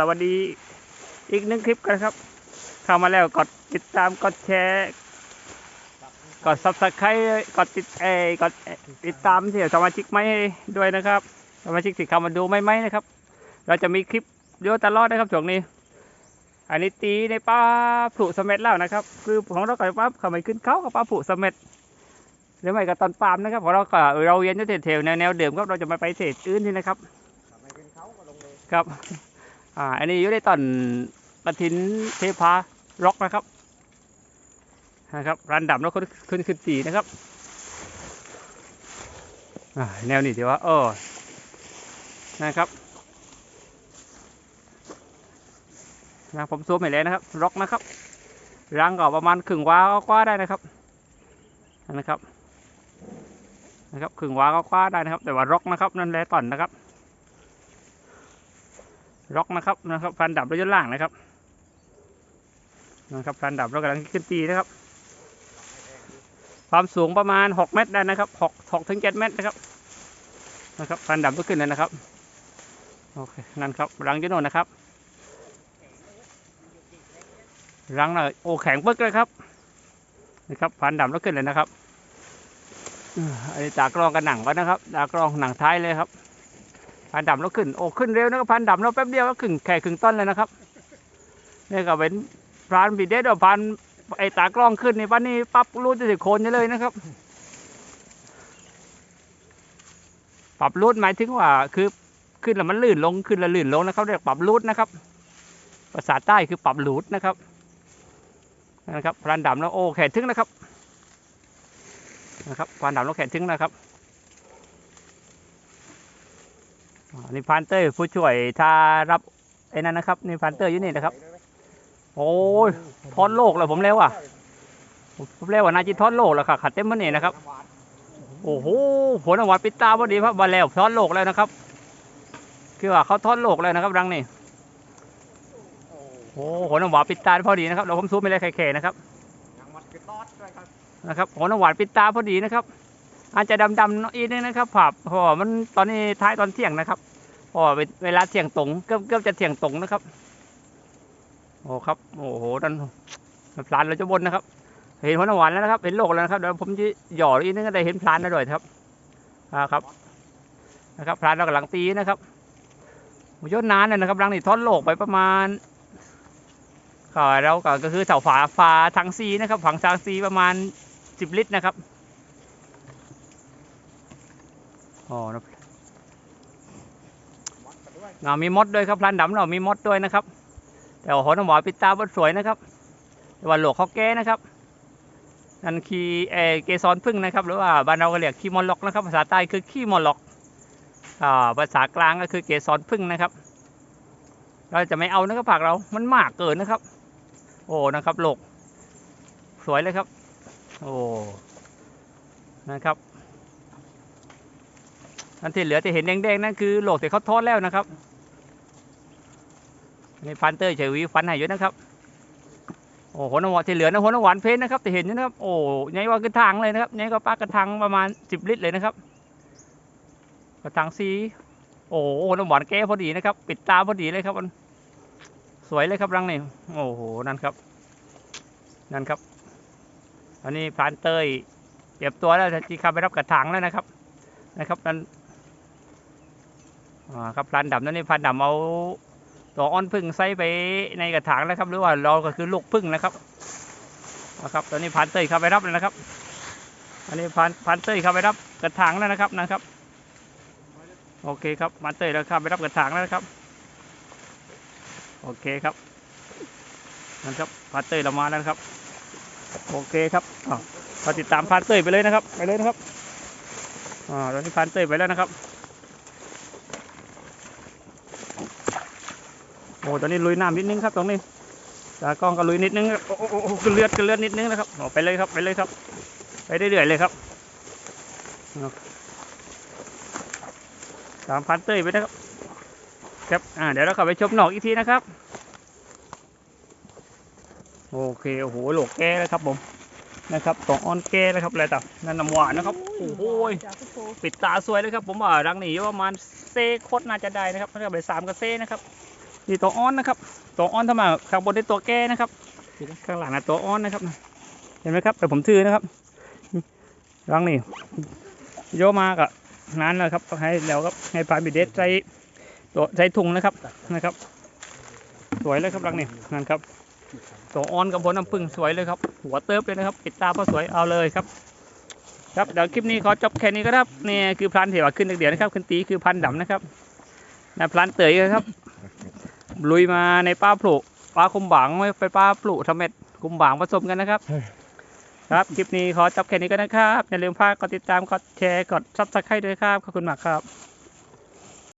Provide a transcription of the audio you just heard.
สวัสดีอีกหนึ่งคลิปกันครับ เข้ามาแล้วกดติดตามกดแชร์ กดซับสไครต์กดติดเอยกดติดตามที่สมาชิกไม่ด้วยนะครับสมาชิกที่เข้ามาดูไม่ไม่นะครับ เราจะมีคลิปเยอะตลอดนะครับช่วงนี้ อันนี้ตีในปลาผุเสม็ดแล้วนะครับ คือของเรากับปลาเขาไม่ขึ้นเขากับปลาผุเสม็ดหรือไม่ก็ตอนปาล์มนะครับของเราก็เราเรียนอยู่แถวๆแนวแนวเดิมครับเราจะไม่ไปเศษอื่นนี่นะครับไม่เป็นเขาก็ลงเลยครับ อ่า อันนี้อยู่ในตอนกระถินเทพาร็อกนะครับ นะครับ รันดับแล้วขึ้นขึ้นขึ้นสีนะครับ อ่า แนวนี้ถือว่าเออนะครับนะผมซูมไปแล้วนะครับร็อกนะครับรังก็ประมาณครึ่งวาก็กว่าได้นะครับนะครับนะครับครึ่งวาก็กว่าได้นะครับ แต่ว่าร็อกนะครับ นั่นแหละตอนนะครับ ร็อกนะครับนะครับพันดับรถยนต์ล่างนะครับนะครับพันดับเรากำลังขึ้นปีนะครับ ความสูงประมาณ 6 เมตรได้นะครับ6 6ถึง7เมตรนะครับนะครับพันดับก็ขึ้นแล้วนะครับโอเคนั่นครับรังอยูโนนนะครับรังน่ะโอแข็งปึ๊กเลยครับนะครับพันดับแล้วขึ้นเลยนะครับอันนี้ตากรองกับหนังก็นะครับตากรองหนังท้ายเลยครับ พันดำแล้วขึ้น โอ้ขึ้นเร็วนะครับพันดำแล้วแป๊บเดียวก็ขึ้นแค่ครึ่งต้นเลยนะครับนี่ก็เป็นพรานบีเดสเอาพันไอตากล้องขึ้นในวันนี้ปั๊บรูดจะสิโคนเลยนะครับ ปรับรูดหมายถึงว่าคือขึ้นแล้วมันลื่นลงขึ้นแล้วลื่นลงนะครับเรียกปรับรูดนะครับ ภาษาใต้คือปรับรูดนะครับนะครับพรานดำแล้วโอ้แขนถึงนะครับนะครับพรานดำแล้วแขนถึงนะครับ อั นนี้พันเตอร์ผู้ช่วยถ้ารับไอ้นั่นนะครับนี่พันเตอร์อยู่นี่นะครับ โอ้ยทอดโลกเลยผมเร็วอะผมเร็วอะนาจิทอดโลกแล้วค่ะขัดเต็มมันนี่นะครับ โอ้โหผลออกมาปิดตาพอดีครับมาแล้วทอดโลกแล้วนะครับ คือว่าเขาทอดโลกแล้วนะครับรังนี่โอ้ผลออกมาปิดตาพอดีนะครับเราผมซูมไปเลยแข่ๆนะครับยังมัดกระครับนะครับผลออกมาปิดตาพอดีนะครับอาจจะดำๆอีกนิดนะครับผับเพราะว่ามันตอนนี้ท้ายตอนเที่ยงนะครับ เพราะว่าเวลาเที่ยงตรงเกือบเกือบจะเที่ยงตรงนะครับ โอ้ครับ โอ้โหนั่นพลานเราจะบนนะครับ เห็นหัวหน้าหวานแล้วนะครับ เห็นโลกแล้วนะครับเดี๋ยวผมจะหย่ออีกนิดก็ได้เห็นพลานแล้วด้วยครับอ่าครับ นะครับพลานเรากำลังตีนะครับมยศนานเลยนะครับรังนี่ทอดโลกไปประมาณก็เราก็ก็คือเสาฝาฝาทางซีนะครับ ฝั่งทางซีประมาณสิบลิตรนะครับอ๋อนะ มัดกันามีมดด้วยครับพลันดำเรามีมดด้วยนะครับ แต่ว่าหัวน้ำหวานปิดตาบดสวยนะครับ แต่ว่าหลวกเขาแก้นะครับนั่นคีเอเกสรพึ่งนะครับ หรือว่าบ้านเราก็เรียกขี้มอลล็อกนะครับ ภาษาใต้คือขี้มอลล็อกอ่าภาษากลางก็คือเกสรพึ่งนะครับ เราจะไม่เอานะครับผักเรา มันมากเกินนะครับ โอ้นะครับโลกสวยเลยครับ โอ้นะครับอันที่เหลือที่เห็นแดงๆนั่นคือโหลกที่เขาทอดแล้วนะครับ นี่พันเตอร์เฉวีฟันใหายอยู่นะครับโอ้โหน้ำหวานที่เหลือนะหัวน้ำหวานเพชรนะครับที่เห็นนะครับโอ้ใหญ่กว่ากระถางเลยนะครับใหญ่กว่าปลากระถางประมาณสิบลิตรเลยนะครับ กระถางสีโอ้โหน้ำหวานแก้พอดีนะครับ ปิดตาพอดีเลยครับมันสวยเลยครับรังนี่โอ้โหนั่นครับ นั่นครับ อันนี้พรานเตยเตรียมตัวแล้วที่เข้าไปรับกระถางแล้วนะครับ นะครับนั่นอ่าครับพันดำนั่นนี่พันดำเอา ตัวอ้อนพึ่งใส่ไปในกระถางแล้วครับหรือว่าเราก็คือลูกพึ่งนะครับนะครับตอนนี้พันเตยเข้าไปรับแล้วนะครับอันนี้พันพันเตยเข้าไปรับกระถางแล้วนะครับนะครับ โอเคครับพันเตยเราเข้าไปรับกระถางแล้วนะครับ โอเคครับนั่นครับพันเตยเรามาแล้วนะครับ โอเคครับอ้าวเราติดตามพันเตยไปเลยนะครับ ไปเลยนะครับอ่าตอนนี้พันเตยไปแล้วนะครับ อ้ตอนนี้ลุยน้ำนิดนึงครับตรงนี้ตากล้องก็ลุยนิดนึงโอ้โอ้โอ้โอ้ขึ้นเลือดขึ้นเลือดนิดนึงนะครับโอ้ไปเลยครับไปเลยครับ ไปเรื่อยๆเลยครับเอาตามพันเตยไปนะครับครับอ่าเดี๋ยวเราข้าไปชมหนอกอีกทีนะครับ โอเคโอ้โหโหลกแก้แล้วครับผมนะครับตองออนแก้นะครับอะไรต่อนั่นน้ำหวานนะครับโอ้โหปิดตาสวยเลยครับผมว่ารังหนีประมาณเซโคตรน่าจะได้นะครับน่าจะไปสามกับเซนะครับ นี่ตัวอ้อนนะครับ ตัวอ้อนถ้ามาข้างบนได้ตัวแก่นะครับ ข้างหลังนะตัวอ้อนนะครับ เห็นไหมครับแต่ผมถือนะครับรังนี่โยมากะนั้นนะครับให้แล้วก็ให้พาบิเดสใส่ตัวใส่ถุงนะครับนะครับ สวยเลยครับรังนี่นั่นครับตัวอ้อนกับผลน้ำผึ้งสวยเลยครับ หัวเติบเลยนะครับปิดตาพอสวยเอาเลยครับ ครับเดี๋ยวคลิปนี้ขอจบแค่นี้ก็ครับนี่คือพลันเถียวขึ้นเดี๋ยวนะครับขึ้นตีคือพันดำนะครับนะพลันเตยครับ ลุยมาในป้าปลูกป้าคุมบางไว้ไปป้าปลูกทำเม็ดคุมบางผสมกันนะครับ ครับคลิปนี้ขอจบแค่นี้ก็นะครับอย่าลืมพากกดติดตามกดแชร์กดซับสไครต์ด้วยครับขอบคุณมากครับ